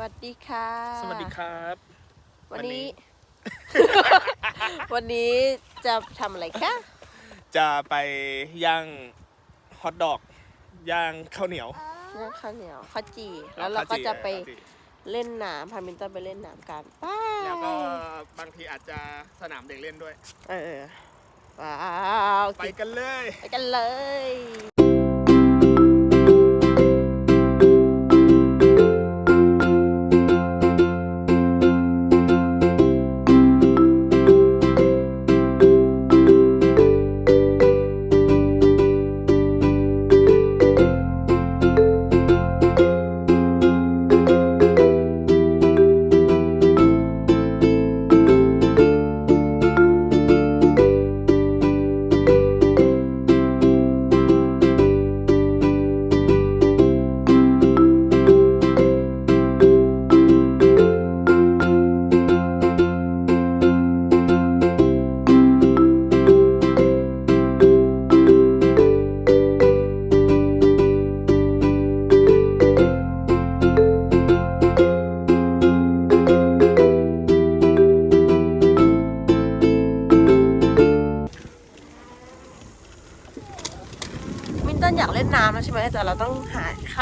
วัสดีค่ะ สวัสดีครับวันนี้วันนี้ วันนี้จะทำอะไรคะ จะไปย่างฮอทดอก ย่างข้าวเหนียว ย่างข้าวเหนียวข้าวจี่แล้วเราก็จะไปเล่นน้ำพามินตันไปเล่นน้ำกันไป้าแล้วก็บางทีอาจจะสนามเด็กเล่นด้วย เออว้าวไปกันเลย ไปกันเลย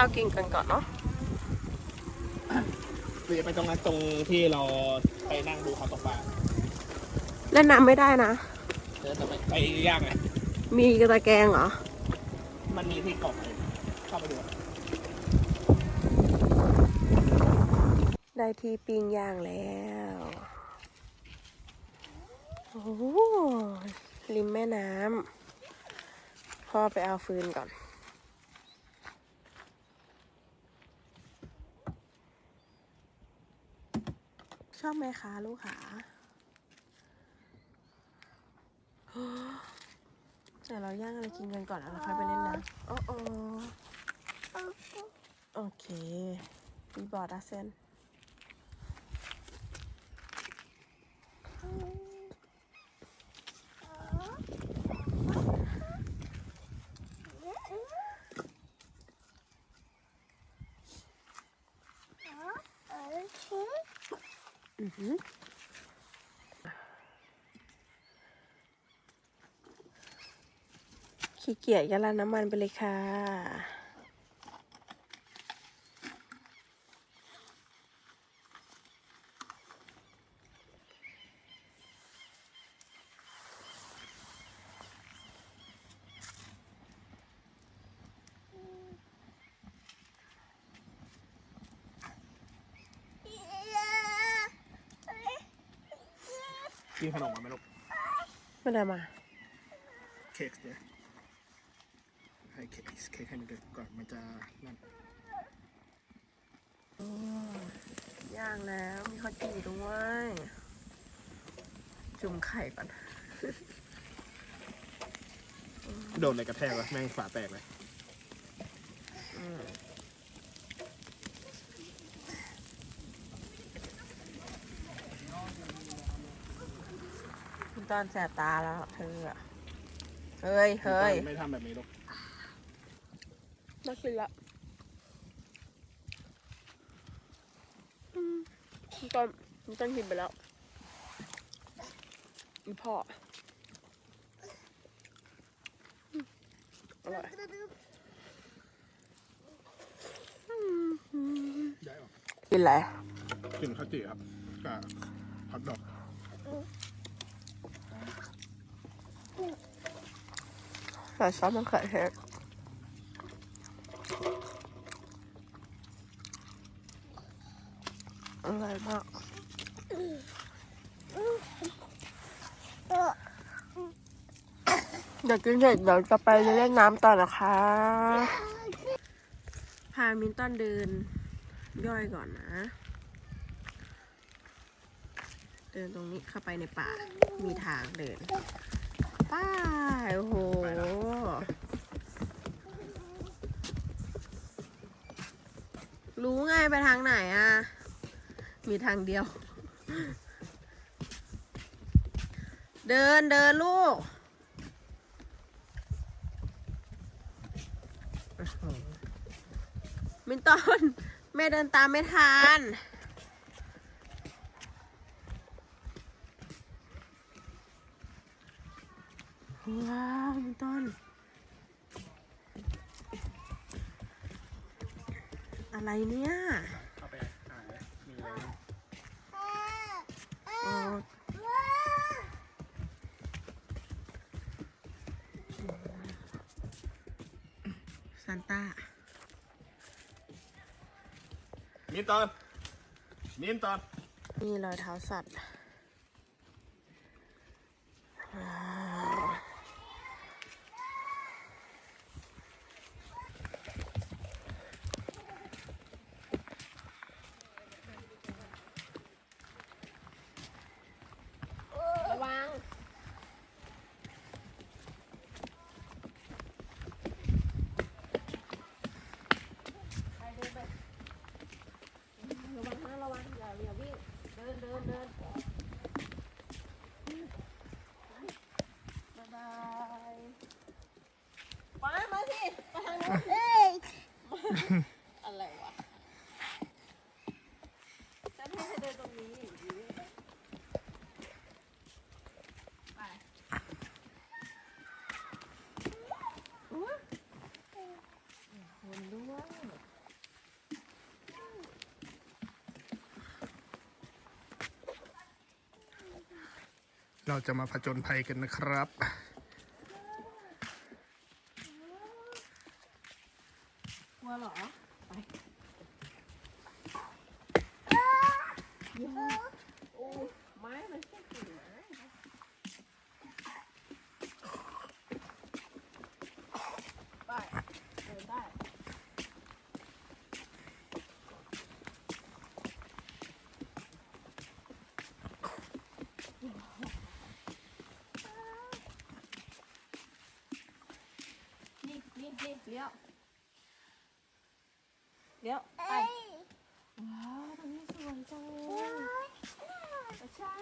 าข้าวกินกันก่อนเนาะคือจะไปตรงนั้นตรงที่เราไปนั่งดูเขาตกปลาเล่นน้ำไม่ได้นะ เดี๋ยวจะไปไปย่างไงมีกระตะแกรงเหรอ มันมีที่เกาะเลยเข้าไปดูได้ที่ปิ้งย่างแล้วโอ้โหริมแม่น้ำพ่อไปเอาฟืนก่อน ชอบไหมคะลูกขาเดี๋ยวเราย่างอะไรกินกันก่อนแล้วเราค่อยไปเล่นน้ำโอ้โอโอเคบีบอร์ดอาเซน อือหือขี้ เกียจยาลาน้ำมันไปเลยค่ะกินขนมมาไหมลูกไม่ได้มา เค้กเนี่ยให้เค้กเค้กให้มันเกิดก่อนมันจะนั่นย่างแล้วมีข้าวจี่ด้วย จุ่มไข่ก่อนโดนอะไรกระแทกวะแม่งฝาแตกเลยคุณตอนแสบตาแล้วเธออะเฮ้ยเฮ้ย ไม่ทำแบบนี้ลูกนัก กินละอืมคุณตอนคุณตอนกินไปแล้วอีพ่ออืมอร่อยได้หรอกินอะไรกินข้าวจี่ครับกับฮอทดอกใส่ซอสมะเขือเทศ อร่อยมากเดี๋ยวกินเสร็จเดี๋ยวจะไปเล่นน้ำต่อนะคะ พามินตันเดิน ย่อยก่อนนะ เดินตรงนี้เข้าไปในป่า มีทางเดิน ป้ายโอ้โหรู้ไงไปทางไหนอะ มีทางเดียว เดินเดินลูกมินตอนแม่เดินตามไม่ทันว้าวมีต้นอะไรเนี่ย เข้าไปอ่านเลยมีอะไรบ้าง อ๋อซานต้า มินตอนมินตอน นี่รอยเท้าสัตว์ว้าวระวัง ระวังนะระวังอย่าอย่าวิ่ง เดินเดินเดินบ๊ายบายไปมาสิไปทางนู้นอะไรวะฉันให้เธอเดินตรงนี้อย่างนี้ไปอุ๊ยคนด้วย เราจะมาผจญภัยกันนะครับ กลัวเหรอ ไปโอ้ไม้มันแค่กิ่งไม้ไปเดินได้ นี่นี่นี่เลี้ ยวเดี๋ยวไปว้าวตรงนี้สวยจังเลยใช่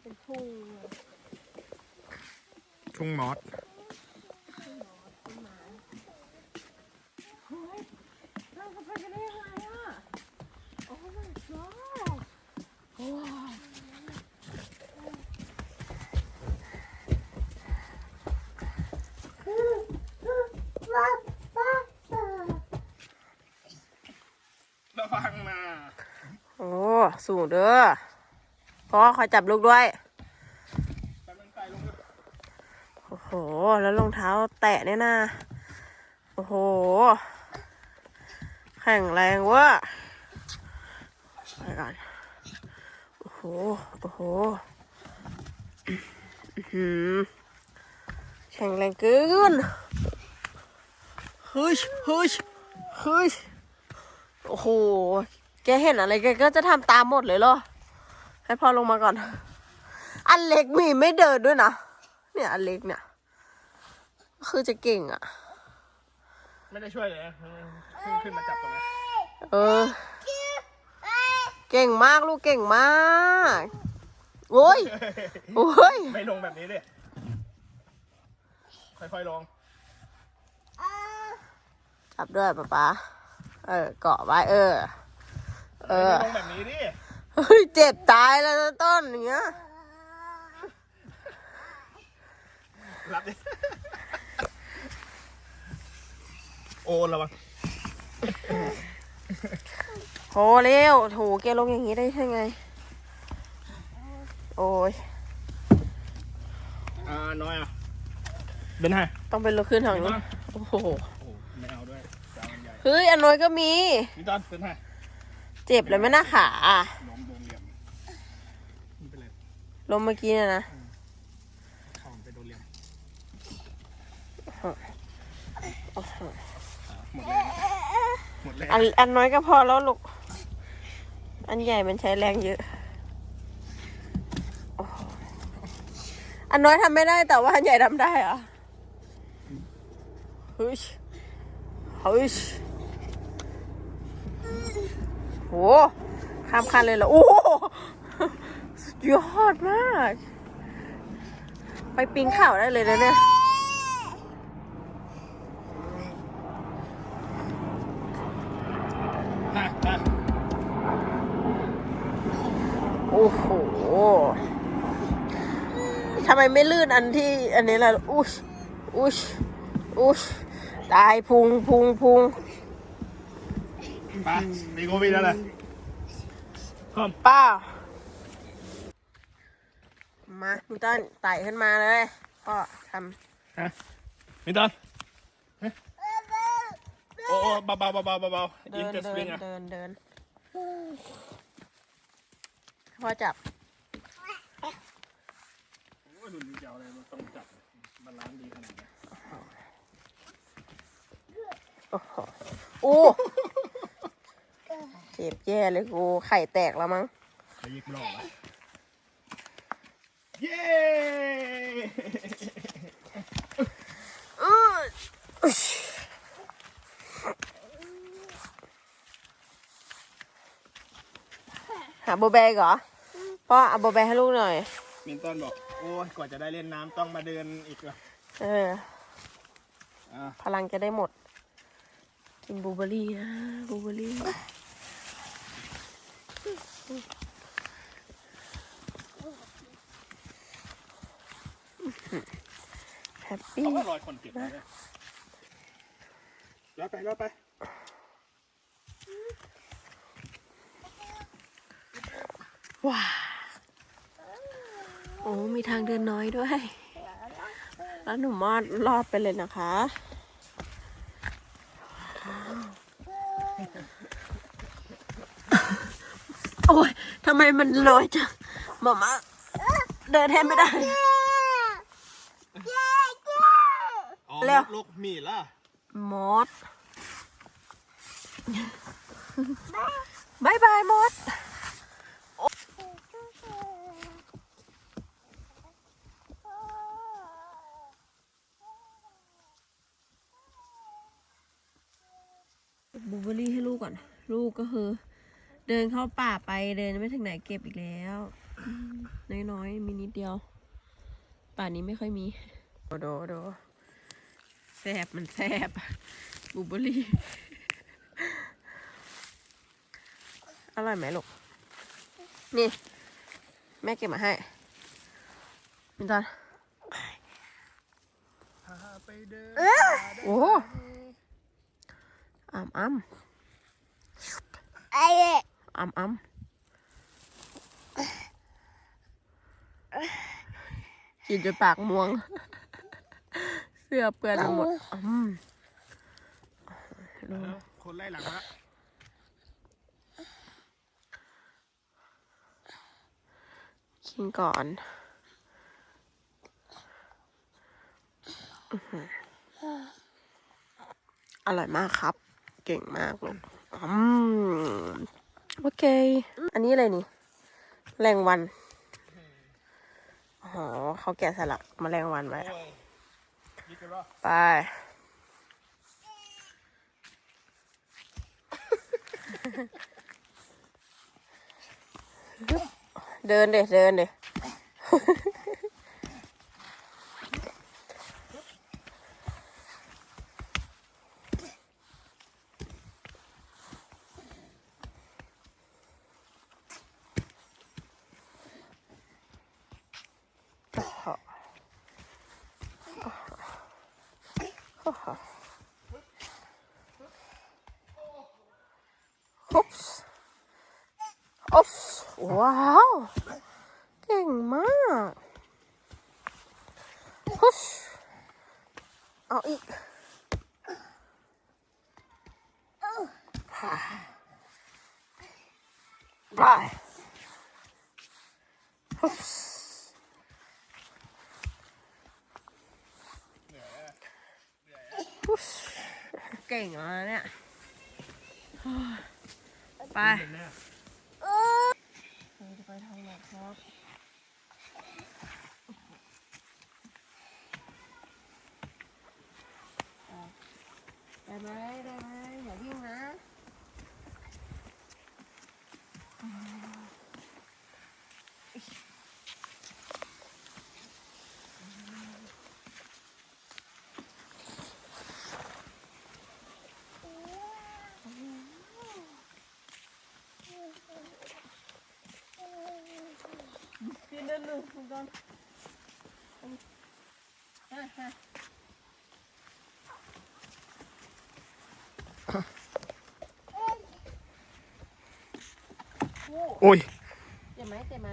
เป็นทุ่งเลยทุ่งมอส เฮ้ยเราจะไปกันได้ยังไงอะ โอ้ my god ว้าว ระวังนะ โอ้ สูงเด้อพ่อคอยจับลูกด้วย โอ้โห แล้วรองเท้าแตะเนี่ยนะ โอ้โห แข็งแรงเวะไปก่อนโอ้โห โอ้โหแข็งแรงเกินเฮ้ยเฮ้ยเฮ้ยโอ้โห แกเห็นอะไรแกก็จะทำตามหมดเลยเหรอ ให้พ่อลงมาก่อน อันเล็กมีไม่เดินด้วยนะ เนี่ยอันเล็กเนี่ย คือจะเก่งอะ่ะ ไม่ได้ช่วยเลยนะเพิ่งขึ้นมาจับตรงนี้เออ เก่งมากลูกเก่งมาก โอ้ย โอ้ย ไม่ลงแบบนี้ดิค่อยๆลง จับด้วยป๊าป๊า เออ เกาะไว้ เออ เออไม่ลงแบบนี้ดิเฮ้ยเจ็บตายแล้วนะต้นอย่างเงี้ย รับดิ โอนระวังโหเร็วโถแกลงอย่างนี้ได้ยังไง โอ้ย อ่าน้อยอะเป็นไงต้องเป็นรถขึ้นทางนู้นมาโอ้โห โอ้โหไม่เอาด้วยจานมันใหญ่เฮ้ย อันน้อยก็มีพี่ตอนเป็นไงเจ็บเลยไหมนะขาล้มวงเหลี่ยมไม่เป็นไรลมเมื่อกี้เนี่ยนะเข้าไปโดนเหลี่ยมโอ้โหหมดแรงหมดแรงอันอันน้อยก็พอแล้วลูก อันใหญ่มันใช้แรงเยอะโอ้โหอันน้อยทำไม่ได้แต่ว่าอันใหญ่ทำได้เหรอเฮ้ยเฮ้ย โหข้ามคันเลยเหรอ โอ้โหสุดยอดมาก ไปปีนเขาวได้เลยนะเนี่ยโอ้โหทำไมไม่ลื่นอันที่อันนี้ล่ะ อุชอุชอุชตายพุงพุงพุง ไปมีโควิดแล้วเลยพร้อมเป้ามามินตันไต่ขึ้นมาเลยก็ทฮะมินตันเฮ้ยโอ้โอ้เบาเบาเบาเบาเบาำอิเดินนเตอร์สเดิวินงอะเดินเดินพ่อจับโอ้ยดูดีเจ้าเลยมันต้องจับบาลานซ์ดีขนาดนี้โอ้โหโอ้ เจ็บแย่เลยกูไข่แตกแล้วมั้งเขายิกหลอกอะเย้อื้ออุ๊ยหาโบแบกเหรอพ่อเอาโบแบให้ลูกหน่อย มินตันบอก โอ้ยกว่าจะได้เล่นน้ำต้องมาเดินอีกเหรอเออ อะพลังจะได้หมด กินบลูเบอร์รี่นะบลูเบอร์รี่ แฮปปี้เขาก็รอยคนเก็บไว้เนี่ยรอไปรอไปว้าโอ้มีทางเดินน้อยด้วย แล้วหนูมอดรอดไปเลยนะคะ อ้ยทำไมมันลอยจังหมามาเดินแทนไม่ได้ อ๋อเร็วลูกมีดล่ะมดบายบายมด บลูเบอร์รี่ให้ลูกก่อน ลูกก็คือ เดินเข้าป่าไปเดินไม่ถึงไหนเก็บอีกแล้วอืมน้อยๆ มีนิดเดียว ป่านี้ไม่ค่อยมี โดโดโดแซบมันแซบบูเบอรี่ อร่อยไหมลูก นี่ แม่เก็บมาให้มินตอนพาไปเดินโอ้อ้ำอ้ำ อ้ำอ้ำกินจนปากม่วง เสื้อเปื้อนไปหมดอืมแล้วคนไล่หลังละกินก่อนอื้อหืออร่อยมากครับ เก่งมากลูกอืม โอเค อันนี้อะไรนี่ แรงวันอ๋อเขาแกะสลักมาแรงวันไว้ไป เดินเดเดินเด ฮุบส์โอ๊ฟว้าว เก่งมากฮุชเอาอีกไปฮุบส์ เก่งแล้วเนี่ยไปเป็นแน่เราจะไปทางไหนครับได้ไหมได้ไหมอย่าวิ่งนะ เดินดูคุณก่อนอะฮะโอ้ โอ้ย เจ็บไหมเจ็บไหม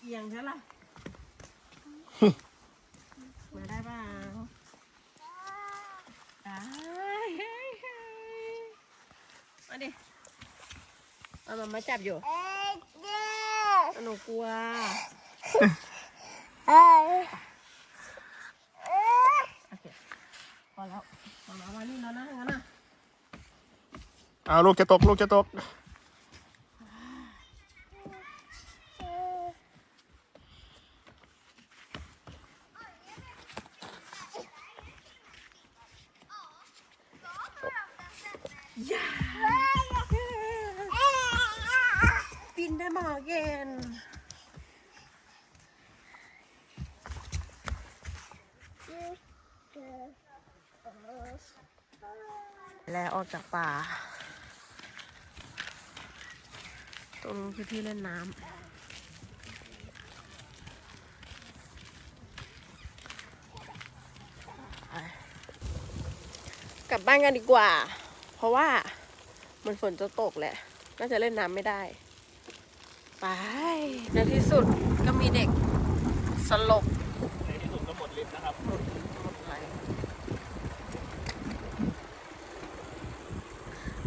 เอียงใช่ล่ะ มาได้เปล่าได้มาดิเอา มามาจับอยู่หนูกลัวโอเคพอแล้วมามามานี่แล้วนะงั้นนะเอาลูกจะตก ลูกจะตก บินได้มาเกนแล้วออกจากป่า ตรงนี้คือที่เล่นน้ำไปกลับบ้านกันดีกว่า เพราะว่ามันฝนจะตกแหละ น่าจะเล่นน้ำไม่ได้ ไป ในที่สุดก็มีเด็กสลบในที่สุดก็หมดฤทธิ์นะครับ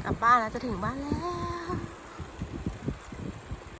กลับบ้านแล้วจะถึงบ้านแล้ว